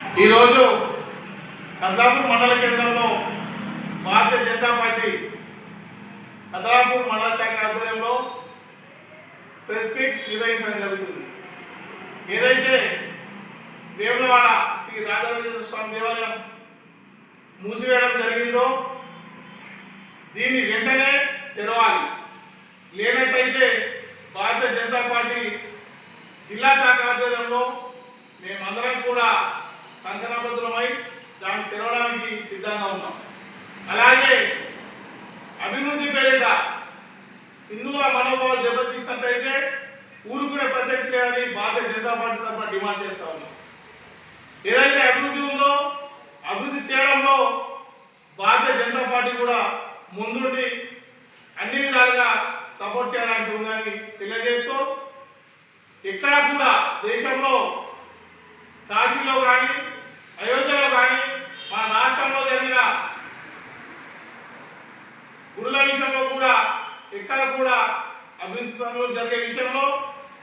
ఈరోజు కద్లాపూర్ మండల కేంద్రంలో భారతీయ జనతా పార్టీ కద్లాపూర్ మండల శాఖ ఆధ్వర్యంలో ప్రెస్ మీట్ నిర్వహించడం జరుగుతుంది. ఏదైతే వేములవాడ శ్రీ రాజరాజేశ్వర స్వామి దేవాలయం మూసివేయడం జరిగిందో దీన్ని వెంటనే తెరవాలి. లేనట్టయితే భారతీయ జనతా పార్టీ జిల్లా శాఖ ఆధ్వర్యంలో మేమందరం కూడా కంకణబద్ధులమై దాన్ని తెరవడానికి సిద్ధంగా ఉన్నాం. అలాగే అభివృద్ధి పేరిట హిందువుల మనోభావాలు దెబ్బతీసినట్టయితే ఊరుకునే ప్రసక్తి లేదని భారతీయ జనతా పార్టీ తరఫున డిమాండ్ చేస్తా ఉన్నాం. ఏదైతే అభివృద్ధి ఉందో అభివృద్ధి చేయడంలో భారతీయ జనతా పార్టీ కూడా ముందుండి అన్ని విధాలుగా సపోర్ట్ చేయడానికి ఉందని తెలియజేస్తూ ఇక్కడ కూడా దేశంలో కాశీలో కానీ అయోధ్యలో కానీ మన రాష్ట్రంలో జరిగిన గుడుల విషయంలో కూడా ఎక్కడ కూడా అభివృద్ధి పనులు జరిగే విషయంలో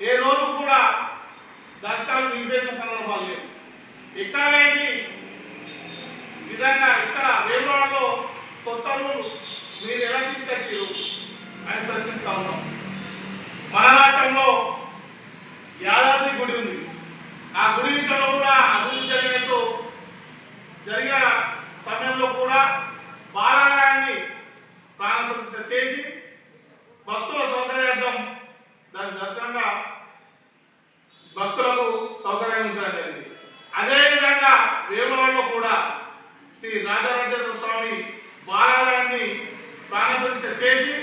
ఏ రోజు కూడా దర్శనాలు నిలిపేసిన సందర్భాలు లేవు ఎక్కడ లేని విధంగా ఇక్కడ వేమవాడలో కొత్త మీరు ఎలా తీసుకొచ్చారు అని ప్రశ్నిస్తా ఉన్నాం. మన రాష్ట్రంలో యాదాద్రి గుడి ఉంది. ఆ గుడి విషయంలో కూడా అభివృద్ధి జరిగినట్టు జరిగిన సమయంలో కూడా బాలాలయాన్ని ప్రాణ ప్రతిష్ట చేసి భక్తుల సౌకర్యార్థం దాని దర్శనంగా భక్తులకు సౌకర్యం ఉంచడం జరిగింది. అదేవిధంగా వేములలో కూడా శ్రీ రాజరాజేంద్ర స్వామి బాలాలయాన్ని ప్రాణప్రతిష్ఠ చేసి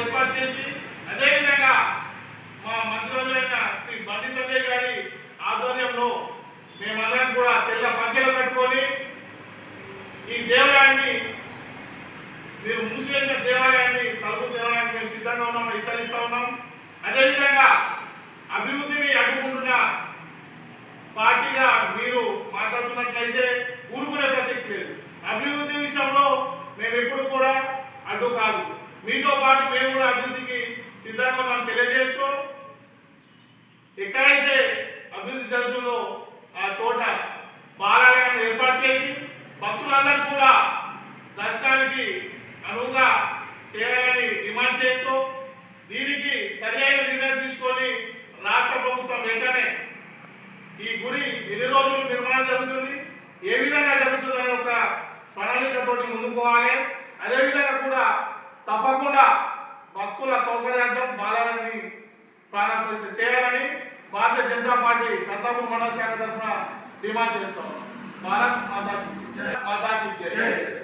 ఏర్పాటు చేసి అదేవిధంగా మా మంత్రులైన శ్రీ బండి సంజయ్ గారి ఆధ్వర్యంలో మేమందరం కూడా తెల్ల పంచలు కట్టుకొని ఈ దేవాలయాన్ని మీరు మూసివేసిన దేవాలయాన్ని తలుపు తెరవడానికి మేము సిద్ధంగా ఉన్నాం హెచ్చరిస్తా ఉన్నాం. అదేవిధంగా అభివృద్ధిని అడ్డుకుంటున్న పార్టీగా మీరు మాట్లాడుతున్నట్లయితే ఊరుకునే ప్రసక్తి లేదు. అభివృద్ధి విషయంలో మేము ఎప్పుడు కూడా అడ్డు కాదు. మీతో పాటు మేము కూడా అభివృద్ధికి సిద్ధంగా మనం తెలియజేస్తూ ఎక్కడైతే అభివృద్ధి జరుగుతుందో ఆ చోట బాలాలయాన్ని ఏర్పాటు చేసి భక్తులందరూ కూడా దర్శనానికి అనువుగా చేయాలని డిమాండ్ చేస్తూ దీనికి సరైన నిర్ణయం తీసుకొని రాష్ట్ర ప్రభుత్వం వెంటనే ఈ గుడి ఎన్ని రోజులు నిర్మాణం జరుగుతుంది ఏ విధంగా జరుగుతుంది అనే ఒక ప్రణాళికతోటి ముందుకు పోవాలి. అదేవిధంగా కూడా తప్పకుండా భక్తుల సౌకర్యార్థం బాలాలని ప్రారంభించ చేయాలని భారతీయ జనతా పార్టీ కర్తాపూర్ మండల శాఖ తరఫున డిమాండ్ చేస్తాం భారత్ మాతాకి మాతాకి